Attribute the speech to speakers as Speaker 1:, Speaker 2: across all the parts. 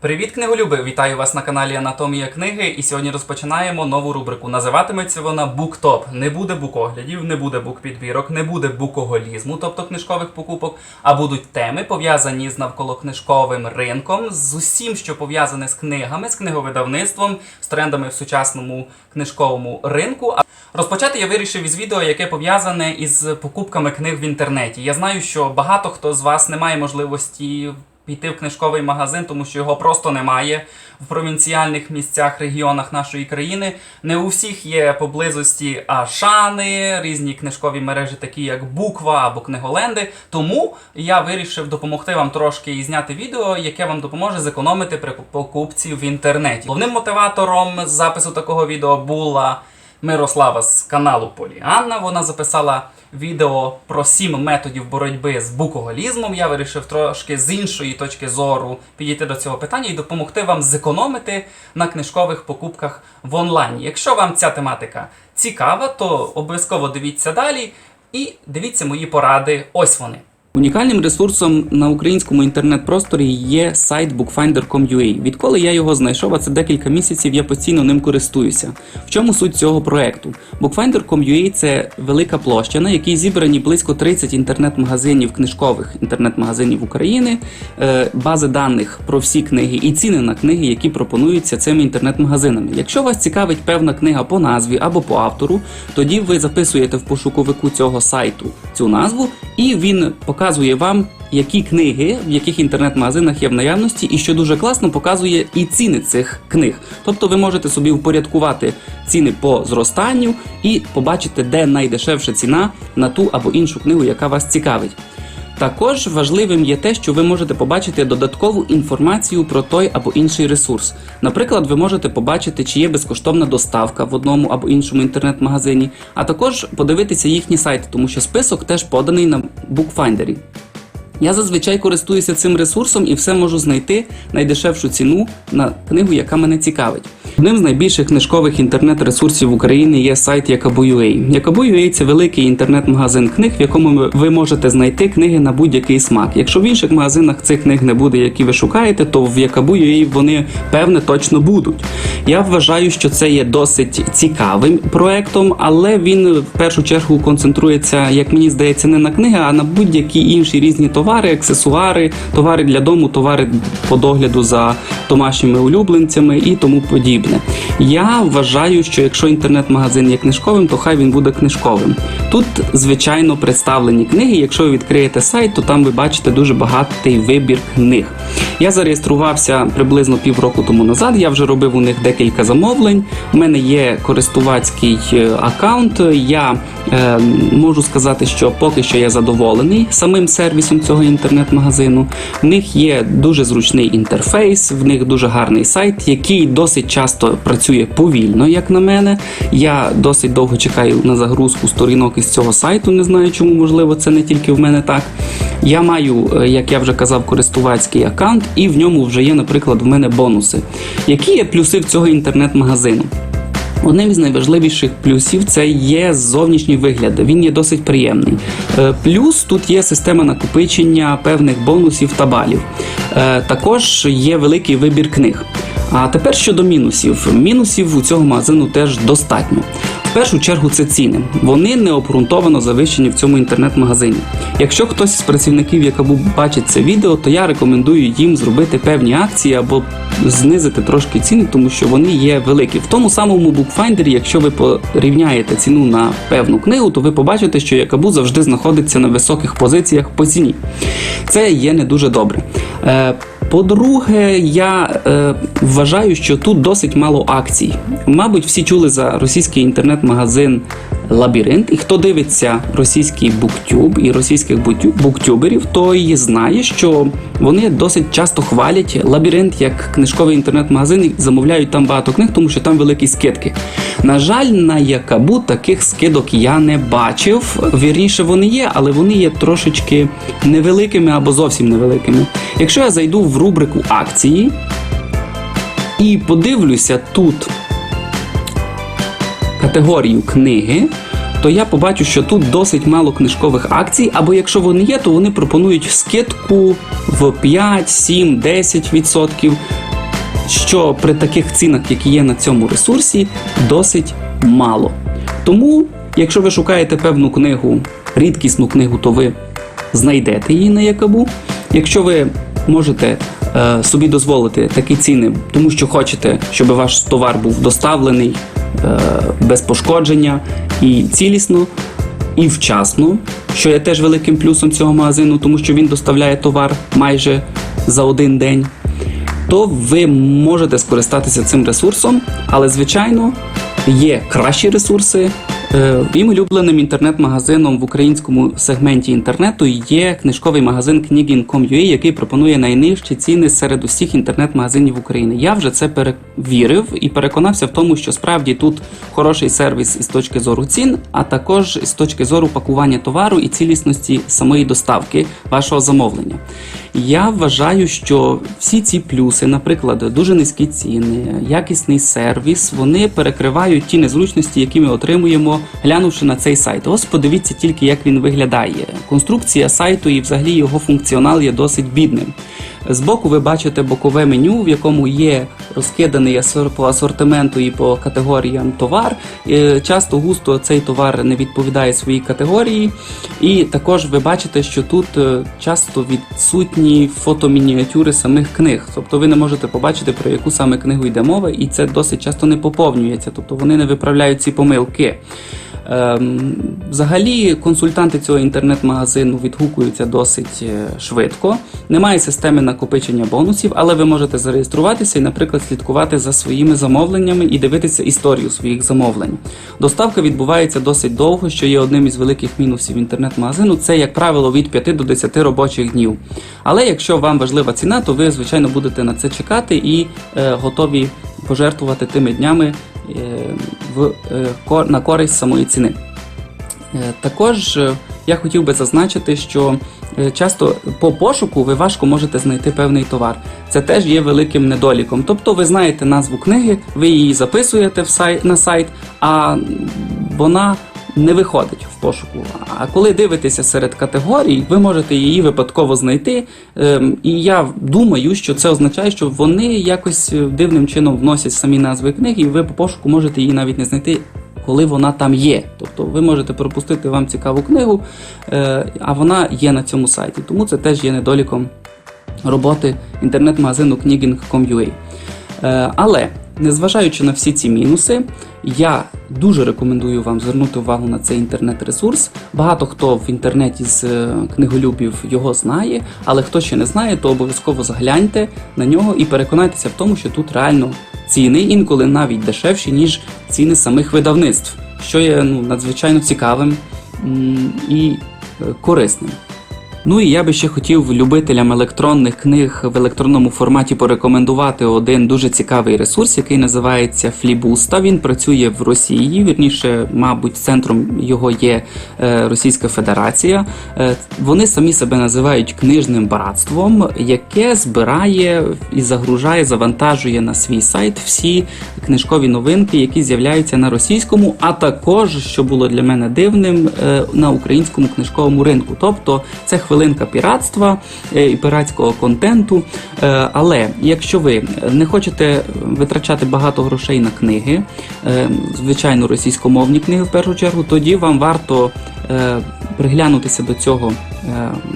Speaker 1: Привіт, книголюби! Вітаю вас на каналі Анатомія книги. І сьогодні розпочинаємо нову рубрику. Називатиметься вона BookTop. Не буде букоглядів, не буде букпідбірок, не буде букоголізму, тобто книжкових покупок, а будуть теми пов'язані з навколокнижковим ринком, з усім, що пов'язане з книгами, з книговидавництвом, з трендами в сучасному книжковому ринку. Розпочати я вирішив із відео, яке пов'язане із покупками книг в інтернеті. Я знаю, що багато хто з вас не має можливості піти в книжковий магазин, тому що його просто немає в провінціальних місцях, регіонах нашої країни. Не у всіх є поблизості Ашани, різні книжкові мережі, такі як Буква або Книголенди. Тому я вирішив допомогти вам трошки і зняти відео, яке вам допоможе зекономити при покупці в інтернеті. Головним мотиватором запису такого відео була. Мирослава з каналу Поліанна. Вона записала відео про сім методів боротьби з букоголізмом. Я вирішив трошки з іншої точки зору підійти до цього питання і допомогти вам зекономити на книжкових покупках в онлайні. Якщо вам ця тематика цікава, то обов'язково дивіться далі і дивіться мої поради. Ось вони. Унікальним ресурсом на українському інтернет-просторі є сайт bookfinder.com.ua. Відколи я його знайшов, а це декілька місяців, я постійно ним користуюся. В чому суть цього проекту? Bookfinder.com.ua – це велика площа, на якій зібрані близько 30 інтернет-магазинів, книжкових інтернет-магазинів України, е, бази даних про всі книги і ціни на книги, які пропонуються цими інтернет-магазинами. Якщо вас цікавить певна книга по назві або по автору, тоді ви записуєте в пошуковику цього сайту цю назву, і він показує вам, які книги в яких інтернет-магазинах є в наявності, і що дуже класно показує і ціни цих книг. Тобто ви можете собі упорядкувати ціни по зростанню і побачити, де найдешевша ціна на ту або іншу книгу, яка вас цікавить. Також важливим є те, що ви можете побачити додаткову інформацію про той або інший ресурс. Наприклад, ви можете побачити, чи є безкоштовна доставка в одному або іншому інтернет-магазині, а також подивитися їхні сайти, тому що список теж поданий на букфайндері. Я зазвичай користуюся цим ресурсом і все можу знайти найдешевшу ціну на книгу, яка мене цікавить. Одним з найбільших книжкових інтернет-ресурсів України є сайт Yakabu.ua. Yakabu.ua – це великий інтернет-магазин книг, в якому ви можете знайти книги на будь-який смак. Якщо в інших магазинах цих книг не буде, які ви шукаєте, то в Yakabu.ua вони певне точно будуть. Я вважаю, що це є досить цікавим проектом, але він в першу чергу концентрується, як мені здається, не на книги, а на будь-які інші різні товари, аксесуари, товари для дому, товари по догляду за домашніми улюбленцями і тому подібне. Я вважаю, що якщо інтернет-магазин є книжковим, то хай він буде книжковим. Тут, звичайно, представлені книги. Якщо ви відкриєте сайт, то там ви бачите дуже багатий вибір книг. Я зареєструвався приблизно півроку тому назад. Я вже робив у них декілька замовлень. У мене є користувацький е, аккаунт. Я е, можу сказати, що поки що я задоволений самим сервісом цього інтернет-магазину. В них є дуже зручний інтерфейс, в них дуже гарний сайт, який досить часто працює повільно, як на мене. Я досить довго чекаю на загрузку сторінок із цього сайту. Не знаю, чому можливо це не тільки в мене так. Я маю, е, як я вже казав, користувацький аккаунт, і в ньому вже є, наприклад, в мене бонуси. Які є плюси в цього інтернет-магазину? Одним із найважливіших плюсів це є зовнішній вигляд. Він є досить приємний. Е, Плюс тут є система накопичення певних бонусів та балів. Е, Також є великий вибір книг. А тепер щодо мінусів. Мінусів у цього магазину теж достатньо. В першу чергу це ціни. Вони необґрунтовано завищені в цьому інтернет-магазині. Якщо хтось з працівників Якабу бачить це відео, то я рекомендую їм зробити певні акції або знизити трошки ціни, тому що вони є великі. В тому самому букфайндері, якщо ви порівняєте ціну на певну книгу, то ви побачите, що Якабу завжди знаходиться на високих позиціях по ціні. Це є не дуже добре. По-друге, я е, вважаю, що тут досить мало акцій. Мабуть, всі чули за російський інтернет-магазин Лабіринт. І хто дивиться російський буктюб і російських буктюберів, той знає, що вони досить часто хвалять лабіринт як книжковий інтернет-магазин і замовляють там багато книг, тому що там великі скидки. На жаль, на Якабу таких скидок я не бачив. Вірніше вони є, але вони є трошечки невеликими або зовсім невеликими. Якщо я зайду в рубрику акції і подивлюся тут категорію книги, то я побачу, що тут досить мало книжкових акцій, або якщо вони є, то вони пропонують скидку в 5, 7, 10%. що при таких цінах, які є на цьому ресурсі, досить мало. Тому, якщо ви шукаєте певну книгу, рідкісну книгу, то ви знайдете її на Якабу. Якщо ви можете е, собі дозволити такі ціни, тому що хочете, щоб ваш товар був доставлений е, без пошкодження і цілісно, і вчасно, що є теж великим плюсом цього магазину, тому що він доставляє товар майже за один день, то ви можете скористатися цим ресурсом, але звичайно є кращі ресурси. Е, Моїм улюбленим інтернет-магазином в українському сегменті інтернету є книжковий магазин Knigin.com.ua, який пропонує найнижчі ціни серед усіх інтернет-магазинів України. Я вже це перевірив і переконався в тому, що справді тут хороший сервіс із точки зору цін, а також з точки зору пакування товару і цілісності самої доставки вашого замовлення. Я вважаю, що всі ці плюси, наприклад, дуже низькі ціни, якісний сервіс, вони перекривають ті незручності, які ми отримуємо, глянувши на цей сайт. Ось подивіться тільки, як він виглядає. Конструкція сайту і взагалі його функціонал є досить бідним. Збоку ви бачите бокове меню, в якому є розкиданий по асортименту і по категоріям товар. Е, Часто густо цей товар не відповідає своїй категорії. І також ви бачите, що тут е, часто відсутні фотомініатюри самих книг. Тобто ви не можете побачити, про яку саме книгу йде мова, і це досить часто не поповнюється. Тобто вони не виправляють ці помилки. Ем, Взагалі, консультанти цього інтернет-магазину відгукуються досить е, швидко. Немає системи накопичення бонусів, але ви можете зареєструватися і, наприклад, слідкувати за своїми замовленнями і дивитися історію своїх замовлень. Доставка відбувається досить довго, що є одним із великих мінусів інтернет-магазину. Це, як правило, від 5 до 10 робочих днів. Але якщо вам важлива ціна, то ви, звичайно, будете на це чекати і е, готові пожертвувати тими днями в, е, на користь самої ціни. Е, Також е, я хотів би зазначити, що е, часто по пошуку ви важко можете знайти певний товар. Це теж є великим недоліком. Тобто ви знаєте назву книги, ви її записуєте в сайт, на сайт, а вона не виходить пошуку. А коли дивитеся серед категорій, ви можете її випадково знайти. Ем, І я думаю, що це означає, що вони якось е, дивним чином вносять самі назви книги, і ви по пошуку можете її навіть не знайти коли вона там є. Тобто ви можете пропустити вам цікаву книгу, е, а вона є на цьому сайті. Тому це теж є недоліком роботи інтернет-магазину kniging.com.ua. Е, Але незважаючи на всі ці мінуси, я дуже рекомендую вам звернути увагу на цей інтернет-ресурс. Багато хто в інтернеті з е, книголюбів його знає, але хто ще не знає, то обов'язково загляньте на нього і переконайтеся в тому, що тут реально ціни інколи навіть дешевші, ніж ціни самих видавництв, що є ну, надзвичайно цікавим і е, корисним. Ну і я би ще хотів любителям електронних книг в електронному форматі порекомендувати один дуже цікавий ресурс, який називається Флібуста. Він працює в Росії. Вірніше, мабуть, центром його є е, Російська Федерація. Е, Вони самі себе називають книжним братством, яке збирає і загружає, завантажує на свій сайт всі книжкові новинки, які з'являються на російському, а також, що було для мене дивним, е, на українському книжковому ринку. Тобто це хвилинка піратства е, і піратського контенту. Е, Але якщо ви не хочете витрачати багато грошей на книги, е, звичайно, російськомовні книги в першу чергу, тоді вам варто приглянутися до цього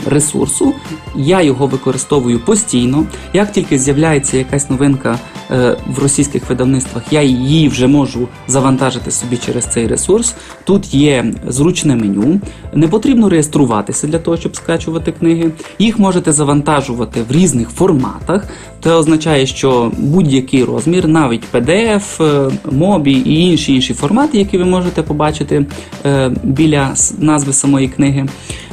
Speaker 1: ресурсу. Я його використовую постійно. Як тільки з'являється якась новинка в російських видавництвах, я її вже можу завантажити собі через цей ресурс. Тут є зручне меню. Не потрібно реєструватися для того, щоб скачувати книги. Їх можете завантажувати в різних форматах. Це означає, що будь-який розмір, навіть PDF, е, MOBI і інші інші формати, які ви можете побачити е, біля назви самої книги.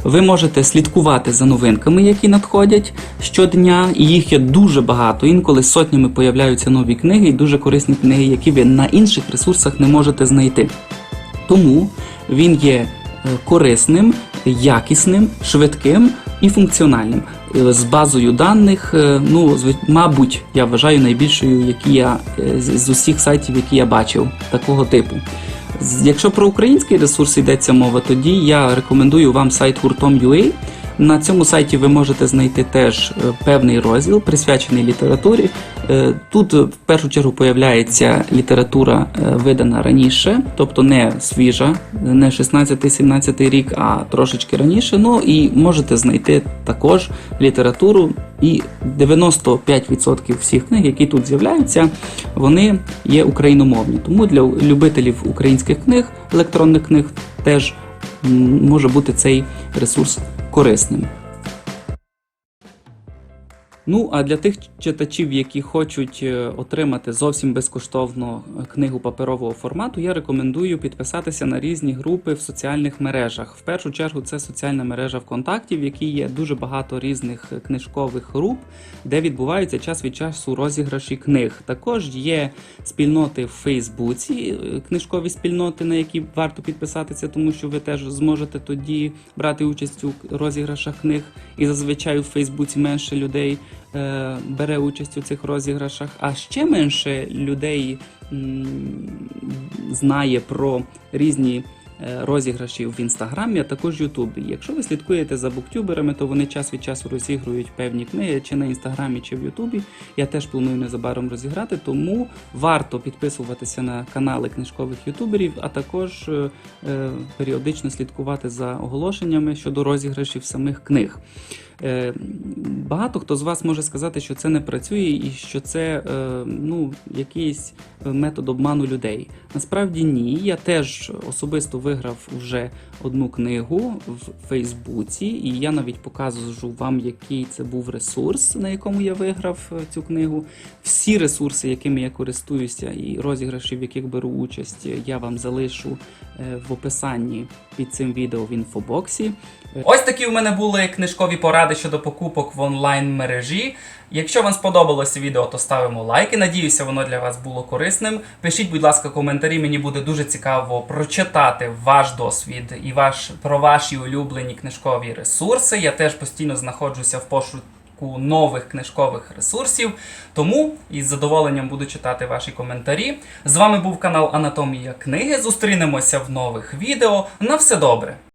Speaker 1: Ви можете слідкувати за новинками, які надходять щодня, і їх є дуже багато. Інколи сотнями появляються нові книги і дуже корисні книги, які ви на інших ресурсах не можете знайти. Тому він є е, корисним, якісним, швидким і функціональним. Е, З базою даних, е, ну, мабуть, я вважаю найбільшою, які я з усіх сайтів, які я бачив такого типу. Якщо про український ресурс йдеться мова, тоді я рекомендую вам сайт гуртом.ua. На цьому сайті ви можете знайти теж е, певний розділ, присвячений літературі.
Speaker 2: Е, Тут е, в першу чергу появляється література видана раніше, тобто не свіжа, не 16-17 рік, а трошечки раніше. Ну і можете знайти також літературу. І 95% всіх книг, які тут з'являються, вони є україномовні. Тому для любителів українських книг, електронних книг, теж може бути цей ресурс корисним. Ну, а для тих читачів, які хочуть е, отримати зовсім безкоштовно е, книгу паперового формату, я рекомендую підписатися на різні групи в соціальних мережах. В першу чергу це соціальна мережа ВКонтакті, в якій є дуже багато різних е, книжкових груп, де відбуваються час від часу розіграші книг. Також є спільноти в Фейсбуці, книжкові спільноти, на які варто підписатися, тому що ви теж зможете тоді брати участь у розіграшах книг. І зазвичай у Фейсбуці менше людей бере участь у цих розіграшах, а ще менше людей знає про різні. е, Розіграші в інстаграмі, а також Ютубі. Якщо ви слідкуєте за буктюберами, то вони час від часу розігрують певні книги чи на інстаграмі, чи в Ютубі. Я теж планую незабаром розіграти, тому варто підписуватися на канали книжкових ютуберів, а також е, е, періодично слідкувати за оголошеннями щодо розіграшів самих книг. Е, Багато хто з вас може сказати, що це не працює і що це е, ну, якийсь метод обману людей. Насправді ні. Я теж особисто виграв вже одну книгу в Фейсбуці, і я навіть покажу вам, який це був ресурс, на якому я виграв е, цю книгу. Всі ресурси, якими я користуюся, і розіграші, в яких беру участь, я вам залишу е, в описанні під цим відео в інфобоксі.
Speaker 1: Ось такі у мене були книжкові поради щодо покупок в онлайн мережі. Якщо вам сподобалося відео, то ставимо лайки. Надіюся, воно для вас було корисним. Пишіть, будь ласка, коментарі. Мені буде дуже цікаво прочитати ваш досвід і ваш про ваші улюблені книжкові ресурси. Я теж постійно знаходжуся в пошуку нових книжкових ресурсів. Тому із задоволенням буду читати ваші коментарі. З вами був канал Анатомія книги. Зустрінемося в нових відео. На все добре!